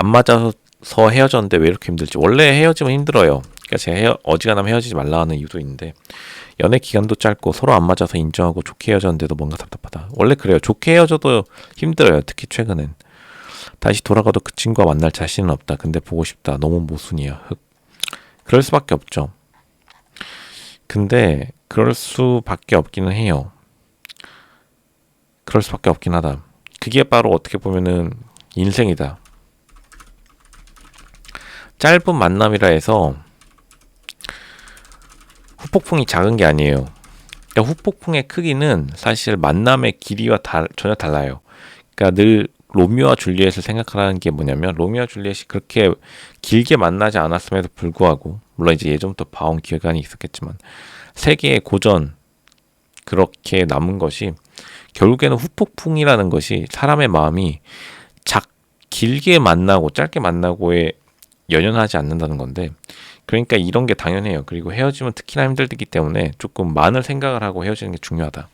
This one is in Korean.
안 맞아서 헤어졌는데 왜 이렇게 힘들지? 원래 헤어지면 힘들어요. 그러니까 제가 헤어, 어지간하면 헤어지지 말라 하는 이유도 있는데 연애 기간도 짧고 서로 안 맞아서 인정하고 좋게 헤어졌는데도 뭔가 답답하다. 원래 그래요. 좋게 헤어져도 힘들어요. 특히 최근엔. 다시 돌아가도 그 친구와 만날 자신은 없다. 근데 보고 싶다. 너무 모순이야. 흑. 그럴 수밖에 없죠. 근데 그럴 수밖에 없기는 해요. 그럴 수밖에 없긴 하다. 그게 바로 어떻게 보면은 인생이다. 짧은 만남이라 해서 후폭풍이 작은 게 아니에요. 그러니까 후폭풍의 크기는 사실 만남의 길이와 달, 전혀 달라요. 그러니까 늘 로미오와 줄리엣을 생각하라는 게 뭐냐면 로미오와 줄리엣이 그렇게 길게 만나지 않았음에도 불구하고 물론 이제 예전부터 봐온 기간이 있었겠지만 세계의 고전 그렇게 남은 것이 결국에는 후폭풍이라는 것이 사람의 마음이 작 길게 만나고 짧게 만나고에 연연하지 않는다는 건데 그러니까 이런 게 당연해요. 그리고 헤어지면 특히나 힘들기 때문에 조금 많은 생각을 하고 헤어지는 게 중요하다.